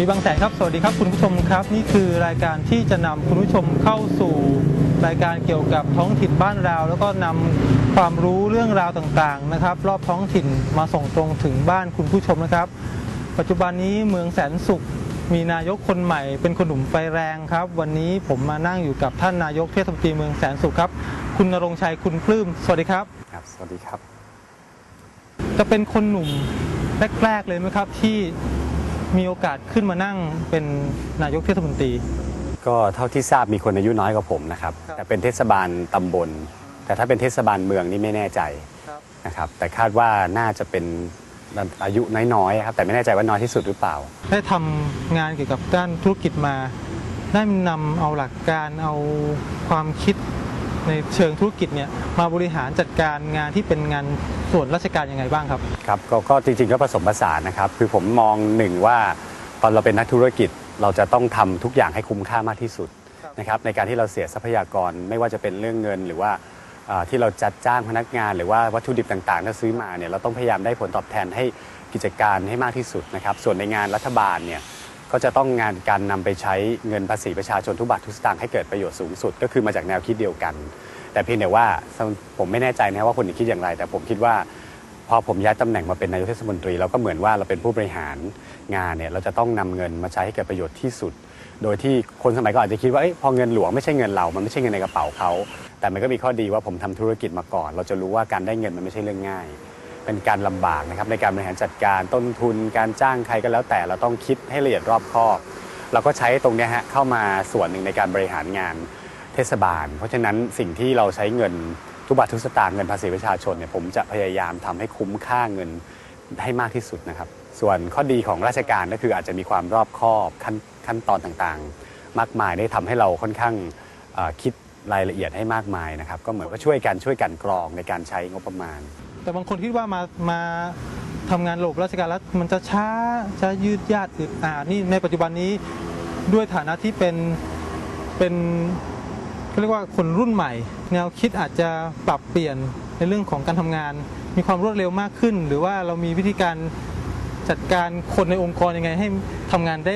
วัสดีบางแสนครับ สวัสดีครับคุณผู้ชมครับ นี่คือรายการที่จะนำคุณผู้ชมเข้าสู่รายการเกี่ยวกับท้องถิ่นบ้านเรา แล้วก็นำความรู้เรื่องราวต่างๆนะครับ รอบท้องถิ่นมาส่งตรงถึงบ้านคุณผู้ชมนะครับ ปัจจุบันนี้เมืองแสนสุขมีนายกคนใหม่เป็นคนหนุ่มไฟแรงครับ วันนี้ผมมานั่งอยู่กับท่านนายกเทศมนตรีเมืองแสนสุขครับ คุณนรงค์ชัยคุณปลื้มสวัสดีครับครับ สวัสดีครับ จะเป็นคนหนุ่มแรกๆเลยไหมครับ ที่ มีโอกาสขึ้นมานั่งเป็นนายกเทศมนตรี ก็เท่าที่ทราบมีคนอายุน้อยกว่าผมนะครับ ครับ แต่เป็นเทศบาลตำบล แต่ถ้าเป็นเทศบาลเมืองนี่ไม่แน่ใจนะครับ แต่คาดว่าน่าจะเป็นอายุน้อยๆครับแต่ไม่แน่ใจว่าน้อยที่สุดหรือเปล่า ได้ทำงานเกี่ยวกับด้านธุรกิจมา ได้นำเอาหลักการเอาความคิด ในเชิงธุรกิจเนี่ยมาบริหารจัดการงานที่เป็นงานส่วนราชการยังไงบ้างครับ ครับกก็จริงๆก็ผสมผสานนะครับ คือผมมองหนึ่งว่าตอนเราเป็นนักธุรกิจเราจะต้องทำทุกอย่างให้คุ้มค่ามากที่สุดครับนะครับในการที่เราเสียทรัพยากรไม่ว่าจะเป็นเรื่องเงิน หรือว่าอ่าที่เราจัดจ้างพนักงาน หรือว่าวัตถุดิบต่างๆที่ซื้อมาเนี่ยเราต้องพยายามได้ผลตอบแทนให้กิจการให้มากที่สุดนะครับส่วนในงานรัฐบาลเนี่ย ก็จะต้องงานการนำไปใช้เงินภาษีประชาชนทุกบาททุกสตางค์ให้เกิดประโยชน์สูงสุด ก็คือมาจากแนวคิดเดียวกัน แต่เพียงแต่ว่าผมไม่แน่ใจนะว่าคนอื่นคิดอย่างไร แต่ผมคิดว่า พอผมย้ายตำแหน่งมาเป็นนายกเทศมนตรีเราก็เหมือนว่าเราเป็นผู้บริหารงานเนี่ยเราจะต้องนำเงินมาใช้ให้เกิดประโยชน์ที่สุด โดยที่คนสมัยก่อนอาจจะคิดว่าอพอเงินหลวงไม่ใช่เงินเรา มันไม่ใช่เงินในกระเป๋าเขาแต่มันก็มีข้อดีว่าผมทำธุรกิจมาก่อน เราจะรู้ว่าการได้เงินมันไม่ใช่เรื่องง่าย เป็นการลำบากนะครับในการบริหารจัดการต้นทุน การจ้างใครก็แล้วแต่เราต้องคิดให้ละเอียดรอบคอบ เราก็ใช้ตรงนี้ฮะเข้ามาส่วนหนึ่งในการบริหารงานเทศบาล เพราะฉะนั้นสิ่งที่เราใช้เงินทุกบาททุกสตางค์เงินภาษีประชาชนเนี่ยผมจะพยายามทำให้คุ้มค่าเงินให้มากที่สุดนะครับ ส่วนข้อดีของราชการก็คืออาจจะมีความรอบคอบขั้นขั้นตอนต่างๆ มากมายได้ทำให้เราค่อนข้างคิดรายละเอียดให้มากมายนะครับ ก็เหมือนว่าช่วยกันช่วยกันกรองในการใช้งบประมาณ แต่บางคนคิดว่ามามาทำงานระบราชการแล้วมันจะช้าจะยืดยาดอึดอัดนี่ในปัจจุบันนี้ด้วยฐานะที่เป็นเป็นเขาเรียกว่าคนรุ่นใหม่ แนวคิดอาจจะปรับเปลี่ยนในเรื่องของการทำงาน มีความรวดเร็วมากขึ้น หรือว่าเรามีวิธีการจัดการคนในองค์กรยังไงให้ทำงานได้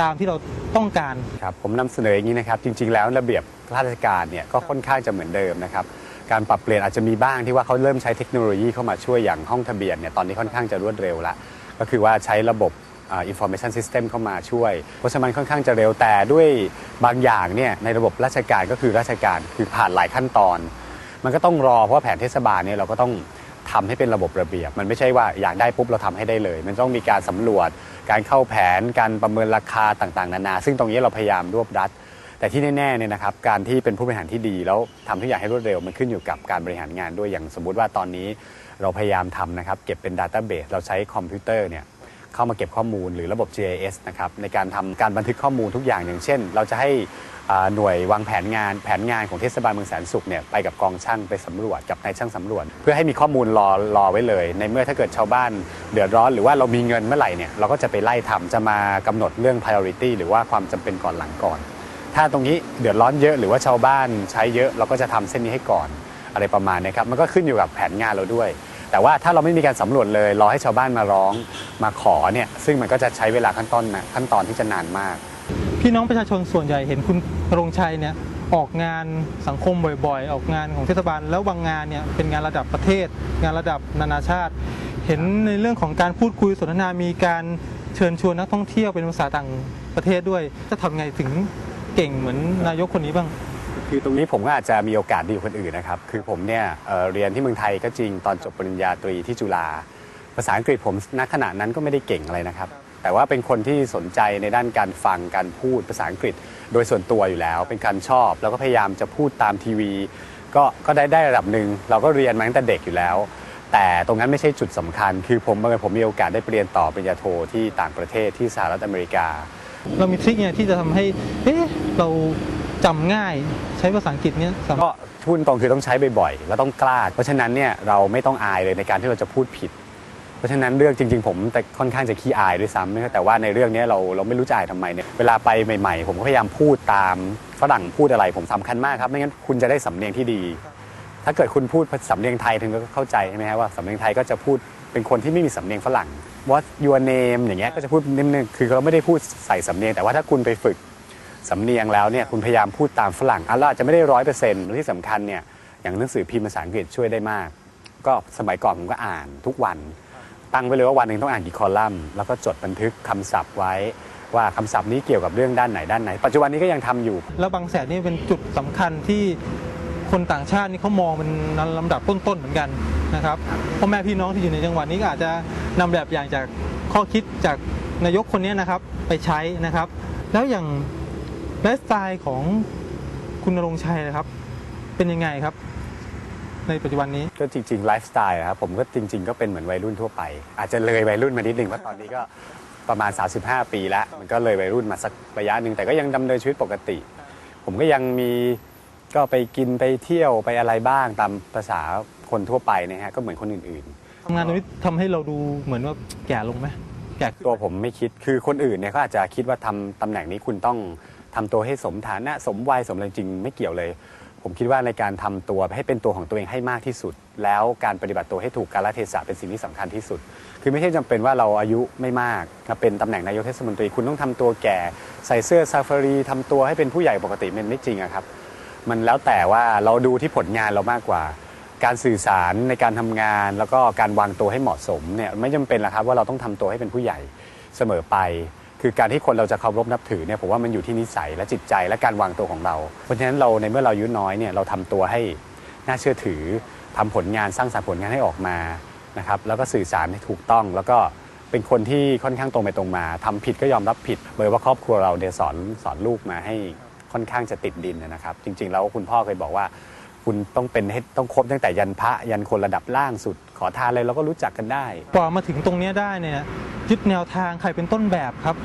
ตามที่เราต้องการครับผมนำเสนออย่างนี้นะครับ จริง ๆ แล้วระเบียบราชการเนี่ยก็ค่อนข้างจะเหมือนเดิมนะครับ การปรับเปลี่ยนอาจจะมีบ้างที่ว่าเขาเริ่มใช้เทคโนโลยีเข้ามาช่วยอย่างห้องทะเบียนเนี่ยตอนนี้ค่อนข้างจะรวดเร็วละก็คือว่าใช้ระบบอ่า information system เข้ามาช่วย เพราะฉะนั้นค่อนข้างจะเร็วแต่ด้วยบางอย่างเนี่ยในระบบราชการก็คือราชการคือผ่านหลายขั้นตอน มันก็ต้องรอเพราะแผนเทศบาลเนี่ยเราก็ต้องทำให้เป็นระบบระเบียบ มันไม่ใช่ว่าอยากได้ปุ๊บเราทำให้ได้เลย มันต้องมีการสำรวจ การเข้าแผน การประเมินราคาต่างๆ นานา ซึ่งตรงนี้เราพยายามรวบรัด แต่ที่แน่ๆเนี่ยนะครับการที่เป็นผู้บริหารที่ดี แล้วทำทุกอย่างให้รวดเร็วมันขึ้นอยู่กับการบริหารงานด้วยอย่างสมมุติว่าตอนนี้เราพยายามทำนะครับเก็บเป็น Database เราใช้คอมพิวเตอร์เนี่ยเข้ามาเก็บข้อมูลหรือระบบ GIS นะครับในการทำการบันทึกข้อมูลทุกอย่างอย่างเช่น เราจะให้หน่วยวางแผนงานแผนงานของเทศบาลเมืองแสนสุขเนี่ยไปกับกองช่างไปสำรวจกับนายช่างสำรวจ เพื่อให้มีข้อมูลรอรอไว้เลย ในเมื่อถ้าเกิดชาวบ้านเดือดร้อนหรือว่าเรามีเงินเมื่อไหร่เนี่ยเราก็จะไปไล่ทำจะมากำหนดเรื่อง priority หรือว่าความจำเป็นก่อนหลังก่อน ถ้าตรงนี้เดือดร้อนเยอะหรือว่าชาวบ้านใช้เยอะเราก็จะทำเส้นนี้ให้ก่อนอะไรประมาณนี้ครับมันก็ขึ้นอยู่กับแผนงานเราด้วย แต่ว่าถ้าเราไม่มีการสำรวจเลยรอให้ชาวบ้านมาร้องมาขอเนี่ยซึ่งมันก็จะใช้เวลาขั้นตอนนะขั้นตอนที่จะนานมาก พี่น้องประชาชนส่วนใหญ่เห็นคุณรงชัยเนี่ยออกงานสังคมบ่อยๆ ออกงานของเทศบาล แล้วบางงานเนี่ยเป็นงานระดับประเทศ งานระดับนานาชาติ เห็นในเรื่องของการพูดคุยสนทนามีการเชิญชวนนักท่องเที่ยวเป็นภาษาต่างประเทศด้วย จะทำไงถึง เก่งเหมือนนายกคนนี้บ้าง คือตรงนี้ผมก็อาจจะมีโอกาสดีกว่าคนอื่นนะครับ คือผมเนี่ยเอ่อเรียนที่เมืองไทยก็จริงตอนจบปริญญาตรีที่จุฬาภาษาอังกฤษผมณขณะนั้นก็ไม่ได้เก่งอะไรนะครับ แต่ว่าเป็นคนที่สนใจในด้านการฟังการพูดภาษาอังกฤษ โดยส่วนตัวอยู่แล้ว เป็นการชอบ แล้วก็พยายามจะพูดตามทีวี ก็ก็ได้ได้ระดับหนึ่งเราก็เรียนมาตั้งแต่เด็กอยู่แล้ว แต่ตรงนั้นไม่ใช่จุดสำคัญ คือผมบังเอิญผมมีโอกาสได้ไปเรียนต่อปริญญาโทที่ต่างประเทศที่สหรัฐอเมริกา เรามีทริคเนี่ยที่จะทำให้ เอ๊ะ เราจำง่ายใช้ภาษาอังกฤษเนี่ยสามารถ ก็พูดตรงคือต้องใช้บ่อยๆแล้วต้องกล้า เพราะฉะนั้นเนี่ยเราไม่ต้องอายเลยในการที่เราจะพูดผิด เพราะฉะนั้นเรื่องจริง ๆ ผมแต่ค่อนข้างจะขี้อายด้วยซ้ำนะครับแต่ว่าในเรื่องเนี้ยเราเราไม่รู้จะอายทำไมเนี่ยเวลาไปใหม่ ๆ ผมก็พยายามพูดตามฝรั่งพูดอะไรผมสำคัญมากครับไม่งั้นคุณจะได้สำเนียงที่ดี ถ้าเกิดคุณพูดสำเนียงไทยถึงก็เข้าใจใช่ไหมครับว่าสำเนียงไทยก็จะพูดเป็นคนที่ไม่มีสำเนียงฝรั่ง what your name อย่างเงี้ยก็จะพูดนิดนึงคือเราไม่ได้พูดใส่สำเนียงแต่ว่าถ้าคุณไปฝึก สำเนียงแล้วเนี่ยคุณพยายามพูดตามฝรั่งอะเราอาจจะไม่ได้ร้อยเปอร์เซ็นต์ที่สำคัญเนี่ยอย่างหนังสือพิมพ์ภาษาอังกฤษช่วยได้มาก ก็สมัยก่อนผมก็อ่านทุกวัน ตั้งไว้เลยว่าวันหนึ่งต้องอ่านกี่คอลัมน์แล้วก็จดบันทึกคำศัพท์ไว้ ว่าคำศัพท์นี้เกี่ยวกับเรื่องด้านไหนด้านไหน ปัจจุบันนี้ก็ยังทำอยู่ แล้วบางแสนนี่เป็นจุดสำคัญที่คนต่างชาตินี่เขามองเป็นลำดับต้นๆเหมือนกันนะครับพ่อแม่พี่น้องที่อยู่ในจังหวัดนี้ก็อาจจะนำแบบอย่างจากข้อคิดจากนายกคนนี้นะครับไปใช้นะครับ แล้วอย่าง ไลฟ์สไตล์ของคุณณรงค์ชัยนะครับ เป็นยังไงครับ ในปัจจุบันนี้ ก็จริงๆไลฟ์สไตล์อะครับผมก็จริง ๆ ก็เป็นเหมือนวัยรุ่นทั่วไป อาจจะเลยวัยรุ่นมานิดนึงเพราะตอนนี้ก็ประมาณ 35 ปีแล้ว มันก็เลยวัยรุ่นมาสักระยะหนึ่งแต่ก็ยังดำเนินชีวิตปกติ ผมก็ยังมีก็ไปกินไปเที่ยวไปอะไรบ้างตามภาษาคนทั่วไปนะฮะก็เหมือนคนอื่นทำงานตรงนี้ทำให้เราดูเหมือนว่าแก่ลงไหมแก่ขึ้นๆตัวผมไม่คิด คือคนอื่นเนี่ยเขาอาจจะคิดว่าทำตำแหน่งนี้คุณต้อง ทำตัวให้สมฐานะสมวัยสมอะไรจริงไม่เกี่ยวเลย ผมคิดว่าในการทำตัวให้เป็นตัวของตัวเองให้มากที่สุด แล้วการปฏิบัติตัวให้ถูกกาลเทศะเป็นสิ่งที่สำคัญที่สุด คือไม่ใช่จำเป็นว่าเราอายุไม่มากมาเป็นตำแหน่งนายกเทศมนตรีคุณต้องทำตัวแก่ใส่เสื้อซาฟารีทำตัวให้เป็นผู้ใหญ่ปกติมันไม่จริงอะครับมันแล้วแต่ว่าเราดูที่ผลงานเรามากกว่า การสื่อสารในการทำงาน แล้วก็การวางตัวให้เหมาะสมเนี่ยไม่จำเป็นหรอกครับว่าเราต้องทำตัวให้เป็นผู้ใหญ่เสมอไป คือการที่คนเราจะเคารพนับถือเนี่ยผมว่ามันอยู่ที่นิสัยและจิตใจและการวางตัวของเรา เพราะฉะนั้นเราในเมื่อเราอายุน้อยเนี่ยเราทำตัวให้น่าเชื่อถือทำผลงานสร้างสรรค์ผลงานให้ออกมานะครับแล้วก็สื่อสารให้ถูกต้อง แล้วก็เป็นคนที่ค่อนข้างตรงไปตรงมาทำผิดก็ยอมรับผิดเบยว่าครอบครัวเราเนี่ยสอนสอนลูกมาให้ค่อนข้างจะติดดินนะครับ จริงๆแล้วคุณพ่อเคยบอกว่า คุณต้องเป็นให้ต้องครบตั้งแต่ยันพระยันคนระดับล่างสุด ขอทานอะไรเราก็รู้จักกันได้กว่ามาถึงตรงเนี้ยได้เนี่ยยึดแนวทางใครเป็นต้นแบบครับ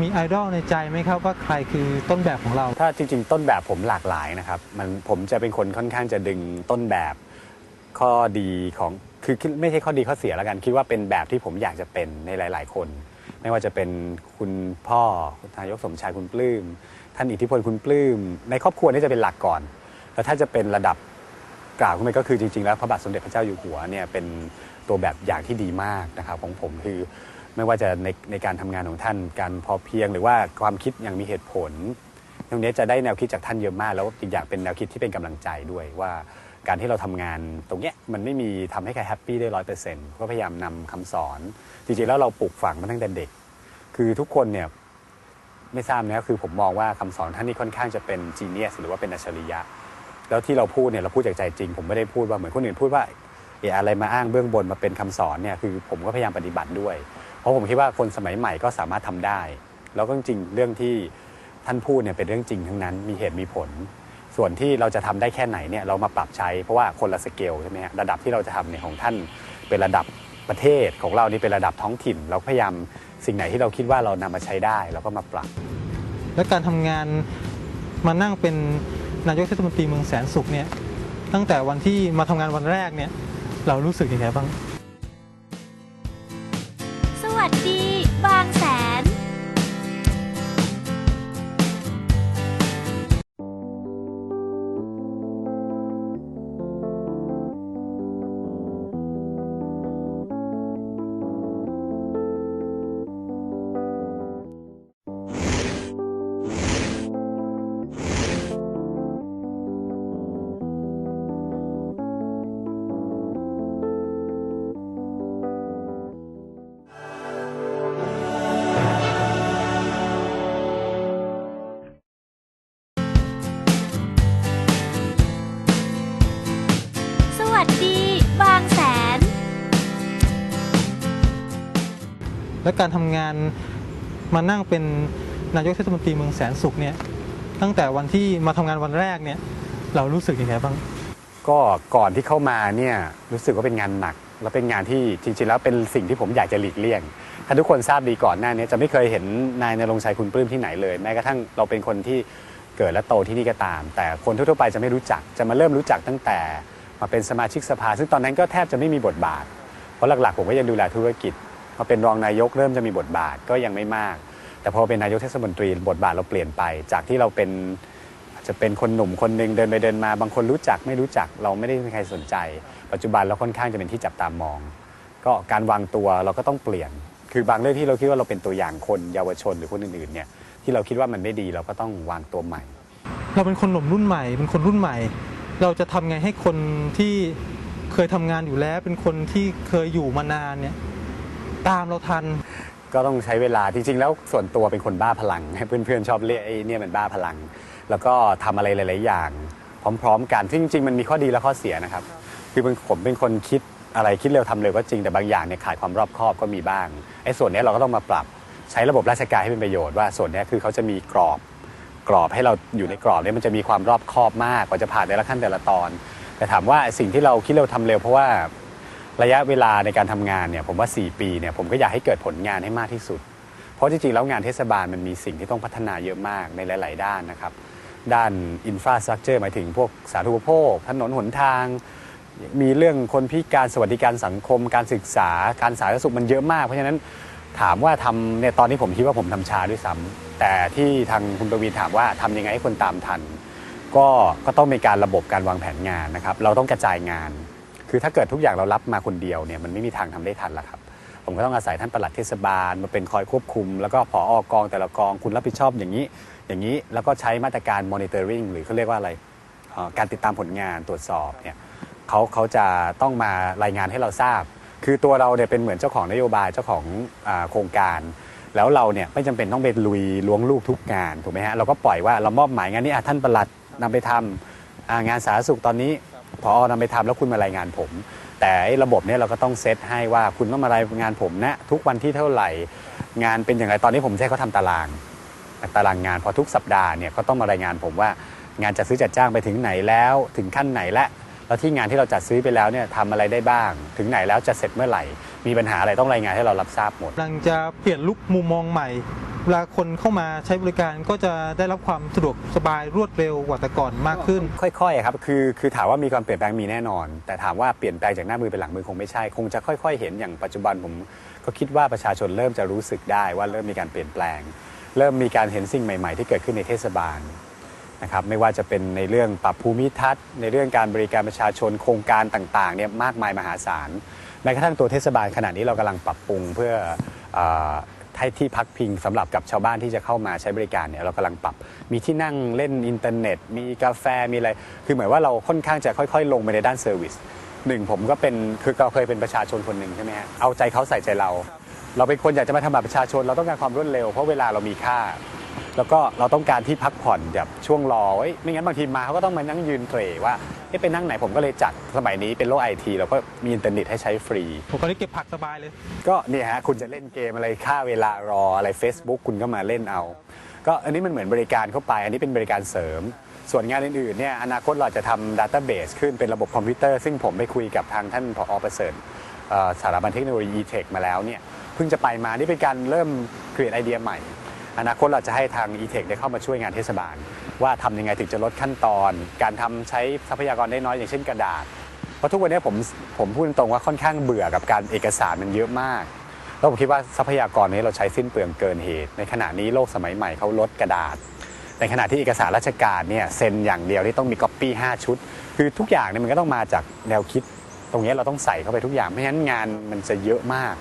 มีไอดอลในใจไหมครับว่าใครคือต้นแบบของเรา ถ้าจริง ๆ ต้นแบบผมหลากหลายนะครับมันผมจะเป็นคนค่อนข้างจะดึงต้นแบบข้อดีของคือคิดไม่ใช่ข้อดีข้อเสียแล้วกัน คิดว่าเป็นแบบที่ผมอยากจะเป็นในหลาย ๆ คน ไม่ว่าจะเป็นคุณพ่อคุณนายกสมชายคุณปลื้มท่านอิทธิพลคุณปลื้มในครอบครัวนี่จะเป็นหลักก่อน แล้วถ้าจะเป็นระดับกล่าวขึ้นไปก็คือจริงๆ แล้วพระบาทสมเด็จพระเจ้าอยู่หัวเนี่ยเป็นตัวแบบอย่างที่ดีมากนะครับของผมคือไม่ว่าจะในในการทำงานของท่านการพอเพียงหรือว่าความคิดอย่างมีเหตุผล ตรงนี้จะได้แนวคิดจากท่านเยอะมาก แล้วอีกอย่างเป็นแนวคิดที่เป็นกำลังใจด้วยว่าการที่เราทำงานตรงเนี้ยมันไม่มีทำให้ใครแฮปปี้ได้ร้อยเปอร์เซ็นต์ก็พยายามนำคำสอน จริงๆ แล้วเราปลูกฝังมาตั้งแต่เด็ก คือทุกคนเนี่ยไม่ทราบนะคือผมมองว่าคำสอนท่านนี่ค่อนข้างจะเป็นจีเนียสหรือว่าเป็นอัจฉริยะ แล้วที่เราพูดเนี่ยเราพูดจากใจจริง ผมไม่ได้พูดว่าเหมือนคนอื่นพูดว่าเอออะไรมาอ้างเบื้องบนมาเป็นคำสอนเนี่ยคือผมก็พยายามปฏิบัติด้วย เพราะผมคิดว่าคนสมัยใหม่ก็สามารถทำได้ แล้วก็จริงเรื่องที่ท่านพูดเนี่ยเป็นเรื่องจริงทั้งนั้นมีเหตุมีผล ส่วนที่เราจะทำได้แค่ไหนเนี่ยเรามาปรับใช้เพราะว่าคนละสเกลใช่ไหมฮะระดับที่เราจะทำเนี่ยของท่านเป็นระดับประเทศของเรานี่เป็นระดับท้องถิ่น เราพยายามสิ่งไหนที่เราคิดว่าเรานำมาใช้ได้เราก็มาปรับ และการทำงานมานั่งเป็น นายกเทศมนตรีเมืองแสนสุขเนี่ยตั้งแต่วันที่มาทำงานวันแรกเนี่ยเรารู้สึกยังไงบ้าง และการทำงานมานั่งเป็นนายกเทศมนตรีเมืองแสนสุขเนี่ยตั้งแต่วันที่มาทำงานวันแรกเนี่ยเรารู้สึกยังไงบ้าง ก็ก่อนที่เข้ามาเนี่ยรู้สึกว่าเป็นงานหนัก และเป็นงานที่จริงๆแล้วเป็นสิ่งที่ผมอยากจะหลีกเลี่ยง ถ้าทุกคนทราบดีก่อนหน้านี้จะไม่เคยเห็นนายนรงชัยคุณปลื้มที่ไหนเลยแม้กระทั่งเราเป็นคนที่เกิดและโตที่นี่ก็ตาม แต่คนทั่วๆไปจะไม่รู้จักจะมาเริ่มรู้จักตั้งแต่มาเป็นสมาชิกสภา ซึ่งตอนนั้นก็แทบจะไม่มีบทบาท เพราะหลักๆผมก็ยังดูแลธุรกิจ อเป็นรองนายกเริ่มจะมีบทบาทก็ยังไม่มาก แต่พอเป็นนายกเทศมนตรีบทบาทเราเปลี่ยนไป จากที่เราเป็นจจะเป็นคนหนุ่มคนหนึ่งเดินไปเดินมา บางคนรู้จักไม่รู้จักเราไม่ได้มีใครสนใจ ปัจจุบันเราค่อนข้างจะเป็นที่จับตามอง ก็การวางตัวเราก็ต้องเปลี่ยน คือบางเรื่องที่เราคิดว่าเราเป็นตัวอย่างคนเยาวชนหรือคนอื่นๆเนี่ยที่เราคิดว่ามันไม่ดีเราก็ต้องวางตัวใหม่ เราเป็นคนหนุ่มรุ่นใหม่ เป็นคนรุ่นใหม่ เราจะทำไงให้คนที่เคยทำงานอยู่แล้ว เป็นคนที่เคยอยู่มานานเนี่ย ตามเราทัน ก็ต้องใช้เวลาจริงๆ แล้วส่วนตัวเป็นคนบ้าพลังให้เพื่อนๆชอบเรียกไอ้เนี่ยมันบ้าพลัง แล้วก็ทำอะไรหลาย ๆ อย่าง พร้อม ๆ กันซึ่งจริงๆมันมีข้อดีและข้อเสียนะครับ คือผมเป็นคนคิดอะไรคิดเร็วทำเร็วก็จริงแต่บางอย่างเนี่ยขาดความรอบคอบก็มีบ้างไอ้ส่วนนี้เราก็ต้องมาปรับใช้ระบบราชการให้เป็นประโยชน์ว่าส่วนนี้คือเขาจะมีกรอบกรอบให้เราอยู่ในกรอบเนี่ยมันจะมีความรอบคอบมากกว่าจะผ่านแต่ละขั้นแต่ละตอน แต่ถามว่าสิ่งที่เราคิดเร็วทำเร็วเพราะว่า ระยะเวลาในการทำงานเนี่ยผมว่า 4 ปีเนี่ยผมก็อยากให้เกิดผลงานให้มากที่สุด เพราะจริงๆแล้วงานเทศบาลมันมีสิ่งที่ต้องพัฒนาเยอะมากในหลาย ๆ ด้านนะครับด้านอินฟราสตรักเจอร์หมายถึงพวกสาธารณูปโภค ถนนหนทาง มีเรื่องคนพิการสวัสดิการสังคม การศึกษาการสาธารณสุขมันเยอะมาก เพราะฉะนั้นถามว่าทำเนี่ยตอนนี้ผมคิดว่าผมทำช้าด้วยซ้ำแต่ที่ทางคุณประวีนถามว่าทำยังไงให้คนตามทัน ก็ก็ต้องมีการระบบการวางแผนงานนะครับ เราต้องกระจายงาน คือถ้าเกิดทุกอย่างเรารับมาคนเดียวเนี่ยมันไม่มีทางทำได้ทันละครับ ผมก็ต้องอาศัยท่านปลัดเทศบาลมาเป็นคอยควบคุม แล้วก็ผออกองแต่ละกองคุณรับผิดชอบอย่างนี้ อย่างนี้แล้วก็ใช้มาตรการ monitoring หรือเขาเรียกว่าอะไรการติดตามผลงานตรวจสอบเนี่ยเขาเขาจะต้องมารายงานให้เราทราบ คือตัวเราเนี่ยเป็นเหมือนเจ้าของนโยบายเจ้าของอโครงการ แล้วเราเนี่ยไม่จำเป็นต้องไปลุยล้วงลูกทุกงานถูกไหมฮะเราก็ปล่อยว่าเรามอบหมายงานนี้ท่านประหลัดนำไปทำอ่างานสาธารณสุขตอนนี้ พอนำไปทำแล้วคุณมารายงานผม แต่ระบบเนี่ยเราก็ต้องเซตให้ว่าคุณต้องมารายงานผมนะทุกวันที่เท่าไหร่ งานเป็นอย่างไรตอนนี้ผมใช้เขาทำตาราง ตารางงานพอทุกสัปดาห์เนี่ยก็ต้องมารายงานผมว่างานจัดซื้อจัดจ้างไปถึงไหนแล้ว ถึงขั้นไหนและ แล้วที่งานที่เราจัดซื้อไปแล้วเนี่ยทำอะไรได้บ้าง ถึงไหนแล้วจะเสร็จเมื่อไหร่ มีปัญหาอะไรต้องรายงานให้เรารับทราบหมด กำลังจะเปลี่ยนลุกมุมมองใหม่ เวลาคนเข้ามาใช้บริการก็จะได้รับความสะดวกสบายรวดเร็วกว่าแต่ก่อนมากขึ้น ค่อยๆครับคือคือถามว่ามีความเปลี่ยนแปลงมีแน่นอน แต่ถามว่าเปลี่ยนแปลงจากหน้ามือเป็นหลังมือคงไม่ใช่ คงจะค่อย ๆ เห็นอย่างปัจจุบันผมก็คิดว่าประชาชนเริ่มจะรู้สึกได้ว่าเริ่มมีการเปลี่ยนแปลง เริ่มมีการเห็นสิ่งใหม่ ๆ ที่เกิดขึ้นในเทศบาล นะครับไม่ว่าจะเป็นในเรื่องปรับภูมิทัศน์ ในเรื่องการบริการประชาชนโครงการต่างๆเนี่ยมากมายมหาศาลแม้กระทั่งตัวเทศบาลขณะนี้เรากำลังปรับปรุงเพื่ออให้ที่พักพิงสำหรับกับชาวบ้านที่จะเข้ามาใช้บริการเนี่ยเรากำลังปรับ มีที่นั่งเล่นอินเทอร์เน็ต มีกาแฟมีอะไร คือหมายว่าเราค่อนข้างจะค่อยๆ ลงไปในด้านเซอร์วิสหนึ่งผมก็เป็นคือเราเคยเป็นประชาชนคนหนึ่งใช่ไหมฮะเอาใจเขาใส่ใจเรา เราเป็นคนอยากจะมาทำบัตรประชาชนเราต้องการความรวดเร็วเพราะเวลาเรามีค่า แล้วก็เราต้องการที่พักผ่อนแบบช่วงรอเอ้ยไม่งั้นบางทีมาเขาก็ต้องมานั่งยืนเตรว่าเอ๊ะไปนั่งไหนผมก็เลยจัดสมัยนี้เป็นโลกไอทีเราก็มีอินเทอร์เน็ตให้ใช้ฟรี ผมก็ได้เก็บผักสบายเลย ก็เนี่ยฮะคุณจะเล่นเกมอะไรค่าเวลารออะไร Facebook คุณก็มาเล่นเอา ก็อันนี้มันเหมือนบริการเข้าไป อันนี้เป็นบริการเสริม ส่วนงานอื่นๆเนี่ยอนาคตเราจะทำดัตต้าเบสขึ้นเป็นระบบคอมพิวเตอร์ ซึ่งผมไปคุยกับทางท่านผอประเสริฐสถาบันเทคโนโลยีเทคมาแล้วเนี่ยเพิ่งจะไปมานี่เป็นการเริ่มครีเอทไอเดียใหม่ อนาคตเราจะให้ทาง e-tech ได้เข้ามาช่วยงานเทศบาล ว่าทำยังไงถึงจะลดขั้นตอน การทำใช้ทรัพยากรได้น้อยอย่างเช่นกระดาษ เพราะทุกวันนี้ผมผมพูดตรงว่าค่อนข้างเบื่อกับการเอกสารมันเยอะมาก แล้วผมคิดว่าทรัพยากรนี้เราใช้สิ้นเปลืองเกินเหตุ ในขณะนี้โลกสมัยใหม่เขาลดกระดาษ ในขณะที่เอกสารราชการเนี่ยเซ็นอย่างเดียวที่ต้องมีก๊อปปี้5ชุด คือทุกอย่างเนี่ยมันก็ต้องมาจากแนวคิด ตรงนี้เราต้องใส่เข้าไปทุกอย่างไม่งั้นงานมันจะเยอะมาก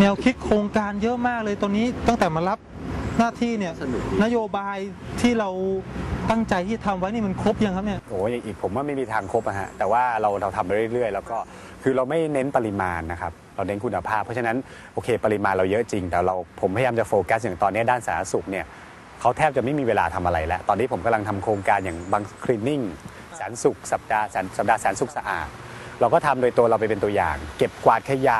แนวคิดโครงการเยอะมากเลยตอนนี้ตั้งแต่มารับ หน้าที่เนี่ยนโยบายที่เราตั้งใจที่ทำไว้นี่มันครบยังครับเนี่ยโอ้ยอีกผมว่าไม่มีทางครบอะฮะแต่ว่าเราเราทำไปเรื่อยๆ แล้วก็คือเราไม่เน้นปริมาณนะครับเราเน้นคุณภาพ เพราะฉะนั้นโอเคปริมาณเราเยอะจริง แต่เราผมพยายามจะโฟกัสอย่างตอนนี้ด้านสาธารณสุขเนี่ยเขาแทบจะไม่มีเวลาทำอะไรแล้ว ตอนนี้ผมกำลังทำโครงการอย่างบางคลีนนิ่งสาธารณสุขสัปดาห์สัปดาห์สาธารณสุขสะอาด เราก็ทำโดยตัวเราไปเป็นตัวอย่าง เก็บกวาดขยะ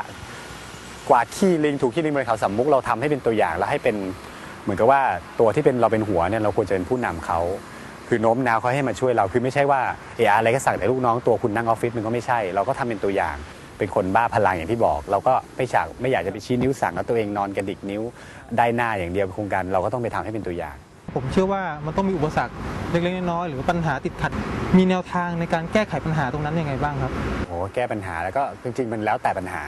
กวาดขี้ลิงถูกขี้ลิงบนเขาสำมุกเราทำให้เป็นตัวอย่างแล้วให้เป็น เหมือนกับว่าตัวที่เป็นเราเป็นหัวเนี่ยเราควรจะเป็นผู้นำเขาคือโน้มน้าวเขาให้มาช่วยเราคือไม่ใช่ว่าเอออะไรก็สั่งแต่ลูกน้องตัวคุณนั่งออฟฟิศมันก็ไม่ใช่ เราก็ทำเป็นตัวอย่างเป็นคนบ้าพลังอย่างที่บอก เราก็ไม่ฉากไม่อยากจะไปชี้นิ้วสั่งแล้วตัวเองนอนกระดิกนิ้วได้หน้าอย่างเดียวโครงการเราก็ต้องไปทำให้เป็นตัวอย่าง ผมเชื่อว่ามันต้องมีอุปสรรคเล็กๆน้อยๆหรือปัญหาติดขัด มีแนวทางในการแก้ไขปัญหาตรงนั้นยังไงบ้างครับโอ้แก้ปัญหาแล้วก็จริงๆมันแล้วแต่ปัญหา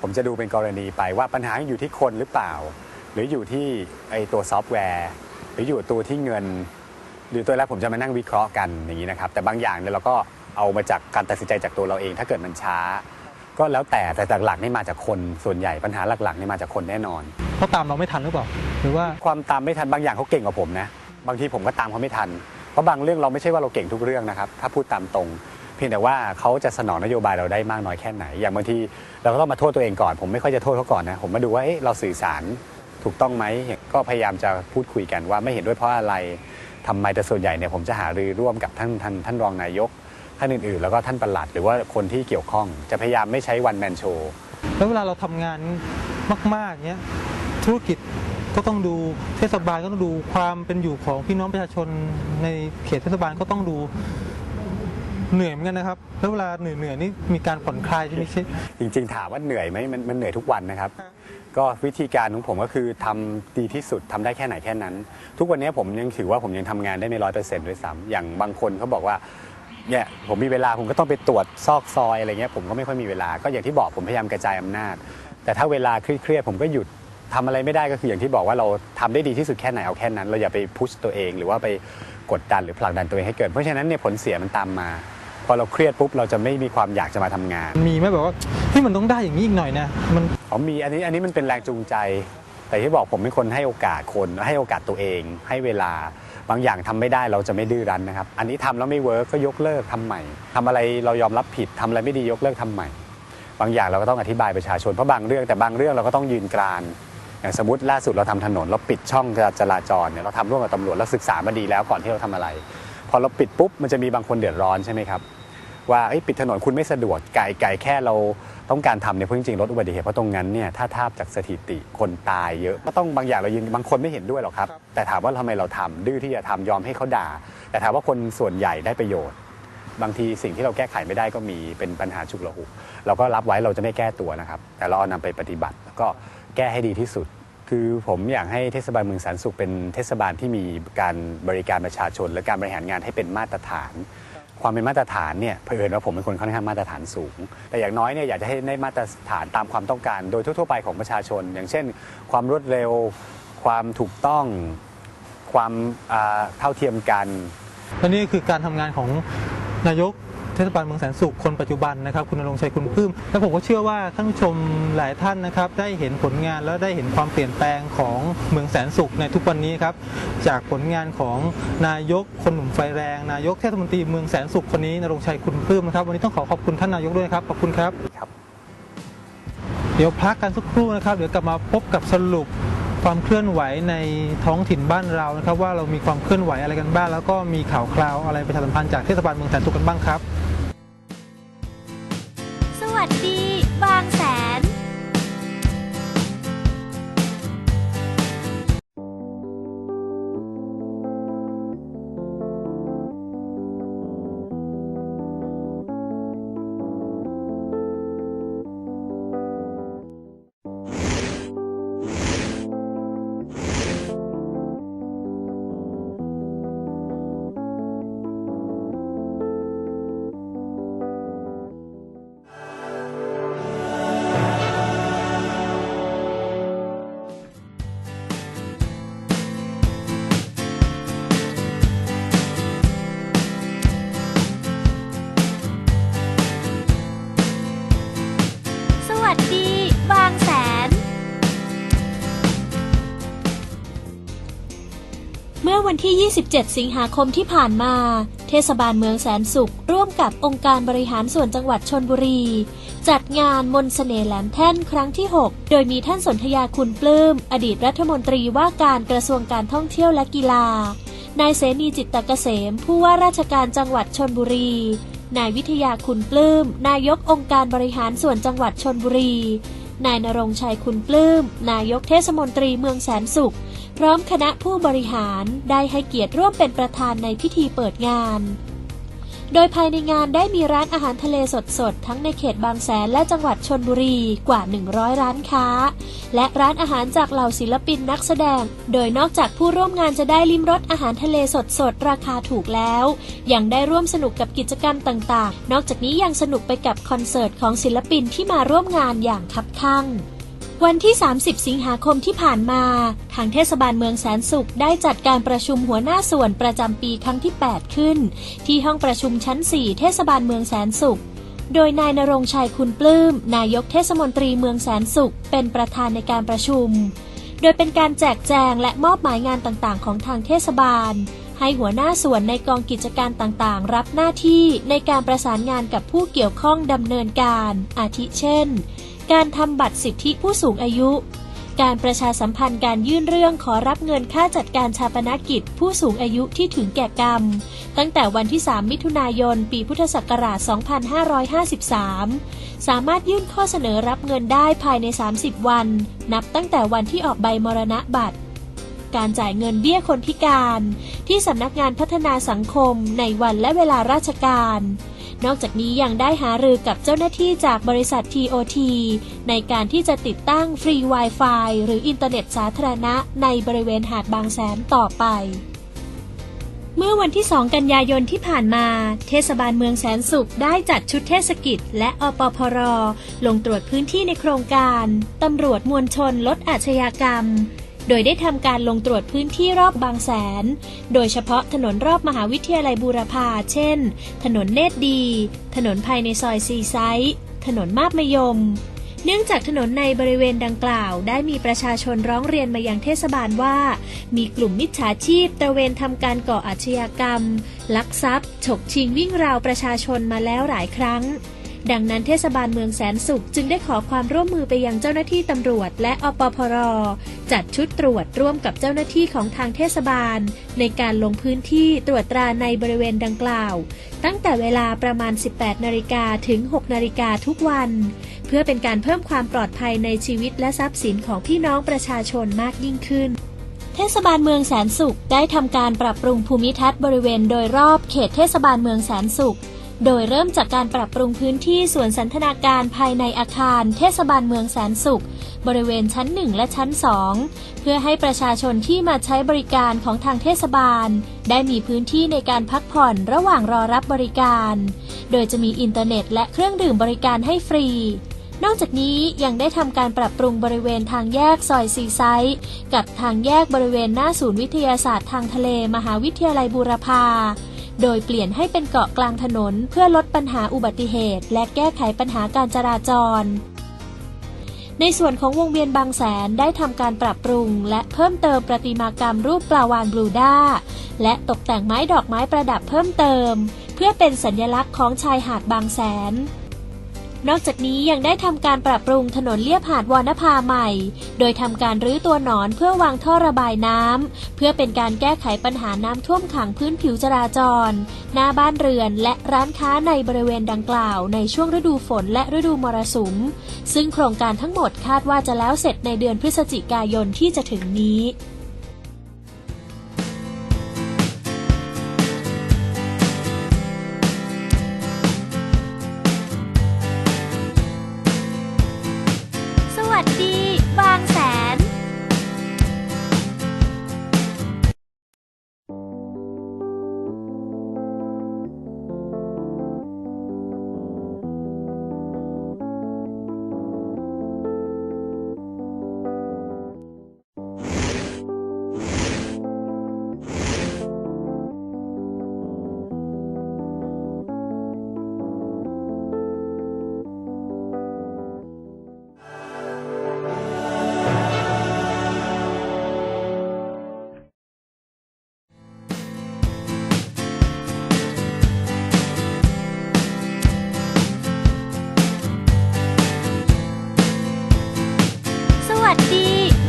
ผมจะดูเป็นกรณีไปว่าปัญหาอยู่ที่คนหรือเปล่า หรืออยู่ที่ไอตัวซอฟต์แวร์ หรืออยู่ตัวที่เงิน หรือตัวแรกผมจะมานั่งวิเคราะห์กันอย่างนี้นะครับแต่บางอย่างเนี่ยเราก็เอามาจากการตัดสินใจจากตัวเราเอง ถ้าเกิดมันช้า ก็แล้วแต่แต่หลักๆนี่มาจากคนส่วนใหญ่ปัญหาหลักๆนี่มาจากคนแน่นอนเขาตามเราไม่ทันหรือเปล่าหรือว่าความตามไม่ทันบางอย่างเขาเก่งกว่าผมนะบางทีผมก็ตามเขาไม่ทัน เพราะบางเรื่องเราไม่ใช่ว่าเราเก่งทุกเรื่องนะครับ ถ้าพูดตามตรง เพียงแต่ว่าเขาจะสนองนโยบายเราได้มากน้อยแค่ไหน อย่างบางทีเราก็ต้องมาโทษตัวเองก่อน ผมไม่ค่อยจะโทษเขาก่อนนะ ผมมาดูว่าเอ๊ะเราสื่อสาร ถูกต้องไหมก็พยายามจะพูดคุยกันว่าไม่เห็นด้วยเพราะอะไรทำไมแต่ส่วนใหญ่เนี่ยผมจะหารือร่วมกับท่านท่านท่านรองนายกท่านอื่นๆ แล้วก็ท่านประหลัดหรือว่าคนที่เกี่ยวข้องจะพยายามไม่ใช้วันแมนโชว์แล้วเวลาเราทำงานมากๆเนี้ยธุรกิจก็ต้องดูเทศบาลก็ต้องดูความเป็นอยู่ของพี่น้องประชาชนในเขตเทศบาลก็ต้องดู เหนื่อยเหมือนกันนะครับ แล้วเวลาเหนื่อยเหนื่อยๆนี่มีการผ่อนคลายใช่ไหมใช่จริงๆถามว่าเหนื่อยไหมมันมันเหนื่อยทุกวันนะครับครับ ก็วิธีการของผมก็คือทำดีที่สุดทำได้แค่ไหนแค่นั้น ทุกวันนี้ผมยังถือว่าผมยังทำงานได้ไม่ร้อยเปอร์เซ็นต์ด้วยซ้ำอย่างบางคนเขาบอกว่าเนี่ยผมมีเวลาผมก็ต้องไปตรวจซอกซอยอะไรเงี้ยผมก็ไม่ค่อยมีเวลาก็อย่างที่บอกผมพยายามกระจายอำนาจ แต่ถ้าเวลาเครียดๆผมก็หยุดทำอะไรไม่ได้ก็คืออย่างที่บอกว่าเราทำได้ดีที่สุดแค่ไหนเอาแค่นั้น เราอย่าไปพุชตัวเองหรือว่าไปกดดันหรือผลักดันตัวเองให้เกิดเพราะฉะนั้นเนี่ยผลเสียมันตามมา พอเราเครียดปุ๊บเราจะไม่มีความอยากจะมาทำงาน มีไหมแบบว่าที่มันต้องได้อย่างนี้อีกหน่อยนะมันอ๋อมีอันนี้อันนี้มันเป็นแรงจูงใจ แต่ที่บอกผมเป็นคนให้โอกาสคนให้โอกาสตัวเอง ให้เวลาบางอย่างทำไม่ได้เราจะไม่ดื้อรั้นนะครับ อันนี้ทำแล้วไม่เวิร์กก็ยกเลิกทำใหม่ทำอะไรเรายอมรับผิดทำอะไรไม่ดียกเลิกทำใหม่ บางอย่างเราก็ต้องอธิบายประชาชนเพราะบางเรื่องแต่บางเรื่องเราก็ต้องยืนกรานอย่างสมมติล่าสุดเราทำถนน เราปิดช่องจราจรเนี่ยเราทำร่วมกับตำรวจเราศึกษามาดีแล้วก่อนที่เราทำอะไร พอเราปิดปุ๊บมันจะมีบางคนเดือดร้อนใช่ไหมครับ ว่าเอ้ยปิดถนนคุณไม่สะดวกไกลไกลแค่เราต้องการทำเนี่ยเพราะจริงๆลดอุบัติเหตุเพราะตรงนั้นเนี่ยถ้าทาบจากสถิติคนตายเยอะก็ต้องบางอย่างเรายืนบางคนไม่เห็นด้วยหรอกครับครับแต่ถามว่าทำไมเราทำดื้อที่จะทำยอมให้เขาด่า แต่ถามว่าคนส่วนใหญ่ได้ประโยชน์ บางทีสิ่งที่เราแก้ไขไม่ได้ก็มีเป็นปัญหาฉุกละหุกเราก็รับไว้เราจะไม่แก้ตัวนะครับ แต่เราเอานำไปปฏิบัติแล้วก็แก้ให้ดีที่สุดคือผมอยากให้เทศบาลเมืองแสนสุขเป็นเทศบาลที่มีการบริการประชาชน และการบริหารงานให้เป็นมาตรฐาน ความเป็นมาตรฐานเนี่ยเผอิญว่าผมเป็นคนค่อนข้างมาตรฐานสูง แต่อย่างน้อยเนี่ยอยากจะให้ได้มาตรฐานตามความต้องการ โดยทั่วๆไปของประชาชน อย่างเช่น ความรวดเร็ว ความถูกต้อง ความเท่าเทียมกันและนี่คือการทำงานของนายก เทศบาลเมืองแสนสุขคนปัจจุบันนะครับคุณณรงค์ชัยคุณพึ่มและผมก็เชื่อว่าท่านผู้ชมหลายท่านนะครับได้เห็นผลงานแล้วได้เห็นความเปลี่ยนแปลงของเมืองแสนสุขในทุกวันนี้ครับจากผลงานของนายกคนหนุ่มไฟแรง นายกเทศมนตรีเมืองแสนสุขคนนี้นรงค์ชัยคุณพึ่มนะครับวันนี้ต้องขอขอบคุณท่านนายกด้วยนะครับขอบคุณครับครับเดี๋ยวพักกันสักครู่นะครับ เดี๋ยวกลับมาพบกับสรุปความเคลื่อนไหวในท้องถิ่นบ้านเรานะครับ ว่าเรามีความเคลื่อนไหวอะไรกันบ้างแล้วก็มีข่าวคราวอะไรประชาสัมพันธ์จากเทศบาลเมืองแสนสุขกันบ้างครับ ที่ 27 สิงหาคมที่ผ่านมา เทศบาลเมืองแสนสุข ร่วมกับองค์การบริหารส่วนจังหวัดชนบุรี จัดงานมนต์เสน่ห์แหลมแท่นครั้งที่ 6 โดยมีท่านสนธยาคุณปลื้ม อดีตรัฐมนตรีว่าการกระทรวงการท่องเที่ยวและกีฬา นายเสนีจิตตเกษม ผู้ว่าราชการจังหวัดชนบุรี นายวิทยาคุณปลื้ม นายกองค์การบริหารส่วนจังหวัดชนบุรี นายนรงชัยคุณปลื้ม นายกเทศมนตรีเมืองแสนสุข พร้อมคณะผู้บริหารได้ให้เกียรติร่วมเป็นประธานในพิธีเปิดงาน โดยภายในงานได้มีร้านอาหารทะเลสดๆ ทั้งในเขตบางแสนและจังหวัดชนบุรีกว่า 100 ร้านค้า และร้านอาหารจากเหล่าศิลปินนักแสดง โดยนอกจากผู้ร่วมงานจะได้ลิ้มรสอาหารทะเลสดๆ ราคาถูกแล้ว ยังได้ร่วมสนุกกับกิจกรรมต่างๆ นอกจากนี้ยังสนุกไปกับคอนเสิร์ตของศิลปินที่มาร่วมงานอย่างคับคั่ง วันที่ 30 สิงหาคมที่ผ่านมา ทางเทศบาลเมืองแสนสุขได้จัดการประชุมหัวหน้าส่วนประจำปีครั้งที่ 8 ขึ้น ที่ห้องประชุมชั้น 4 เทศบาลเมืองแสนสุข โดยนายนรงชัยคุณปลื้ม นายกเทศมนตรีเมืองแสนสุข เป็นประธานในการประชุม โดยเป็นการแจกแจงและมอบหมายงานต่างๆ ของทางเทศบาล ให้หัวหน้าส่วนในกองกิจการต่างๆ รับหน้าที่ในการประสานงานกับผู้เกี่ยวข้องดำเนินการ อาทิเช่น การทำบัตรสิทธิผู้สูงอายุ การประชาสัมพันธ์การยื่นเรื่องขอรับเงินค่าจัดการชาปนกิจ ผู้สูงอายุที่ถึงแก่กรรม ตั้งแต่วันที่ 3 มิถุนายน ปีพุทธศักราช 2553 สามารถยื่นข้อเสนอรับเงินได้ภายใน 30 วัน นับตั้งแต่วันที่ออกใบมรณะบัตรการจ่ายเงินเบี้ยคนพิการ ที่สำนักงานพัฒนาสังคมในวันและเวลาราชการ นอกจากนี้ยังได้หารือกับเจ้าหน้าที่จากบริษัท TOT ในการที่จะติดตั้งฟรี Wi-Fi หรืออินเทอร์เน็ตสาธารณะในบริเวณหาดบางแสนต่อไปเมื่อวันที่ 2 กันยายนที่ผ่านมา เทศบาลเมืองแสนสุขได้จัดชุดเทศกิจ และอปพร ลงตรวจพื้นที่ในโครงการ ตำรวจมวลชนลดอาชญากรรม โดยได้ทำการลงตรวจพื้นที่รอบบางแสน โดยเฉพาะถนนรอบมหาวิทยาลัยบูรพา เช่น ถนนเนตรดี ถนนภายในซอยซีไซต์ถนนมาบมยม เนื่องจากถนนในบริเวณดังกล่าว ได้มีประชาชนร้องเรียนมายังเทศบาลว่า มีกลุ่มมิจฉาชีพตระเวนทำการก่ออาชญากรรม ลักทรัพย์ ฉกชิงวิ่งราวประชาชนมาแล้วหลายครั้ง ดังนั้นเทศบาลเมืองแสนสุข จึงได้ขอความร่วมมือไปยังเจ้าหน้าที่ตำรวจ และอปพร จัดชุดตรวจร่วมกับเจ้าหน้าที่ของทางเทศบาล ในการลงพื้นที่ตรวจตราในบริเวณดังกล่าว ตั้งแต่เวลาประมาณ 18นาฬิกาถึง 6นาฬิกาทุกวัน เพื่อเป็นการเพิ่มความปลอดภัยในชีวิตและทรัพย์สินของพี่น้องประชาชนมากยิ่งขึ้นเทศบาลเมืองแสนสุขได้ทำการปรับปรุงภูมิทัศน์บริเวณโดยรอบเขตเทศบาลเมืองแสนสุข โดยเริ่มจากการปรับปรุงพื้นที่ส่วนสันทนาการภายในอาคาร เทศบาลเมืองแสนสุข บริเวณชั้น 1 และชั้น 2 เพื่อให้ประชาชนที่มาใช้บริการของทางเทศบาล ได้มีพื้นที่ในการพักผ่อนระหว่างรอรับบริการ โดยจะมีอินเทอร์เน็ตและเครื่องดื่มบริการให้ฟรีนอกจากนี้ยังได้ทำการปรับปรุงบริเวณทางแยกซอยซีไซต์กับทางแยกบริเวณหน้าศูนย์วิทยาศาสตร์ทางทะเลมหาวิทยาลัยบูรพา โดยเปลี่ยนให้เป็นเกาะกลางถนนเพื่อลดปัญหาอุบัติเหตุ และแก้ไขปัญหาการจราจร ในส่วนของวงเวียนบางแสนได้ทำการปรับปรุง และเพิ่มเติมประติมากรรมรูปปลาวานบลูด้า และตกแต่งไม้ดอกไม้ประดับเพิ่มเติม เพื่อเป็นสัญลักษณ์ของชายหาดบางแสน นอกจากนี้ยังได้ทำการปรับปรุงถนนเลียบหาดวอนภาใหม่ โดยทำการรื้อตัวหนอนเพื่อวางท่อระบายน้ำ เพื่อเป็นการแก้ไขปัญหาน้ำท่วมขังพื้นผิวจราจร หน้าบ้านเรือนและร้านค้าในบริเวณดังกล่าว ในช่วงฤดูฝนและฤดูมรสุม ซึ่งโครงการทั้งหมดคาดว่าจะแล้วเสร็จในเดือนพฤศจิกายนที่จะถึงนี้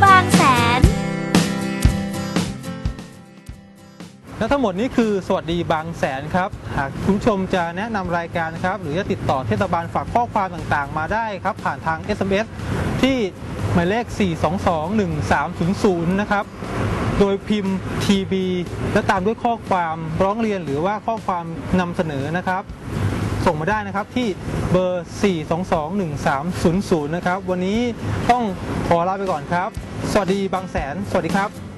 บางแสน และทั้งหมดนี้คือสวัสดีบางแสนครับ หากคุณผู้ชมจะแนะนำรายการนะครับ หรือจะติดต่อเทศบาลฝากข้อความต่างๆ มาได้ครับ ผ่านทาง SMS ที่หมายเลข 4221300 นะครับ โดยพิมพ์ TB และตามด้วยข้อความร้องเรียนหรือว่าข้อความนำเสนอนะครับ ส่งมาได้นะครับที่เบอร์ 4221300 นะครับ วันนี้ต้องขอลาไปก่อนครับ สวัสดีบางแสน สวัสดีครับ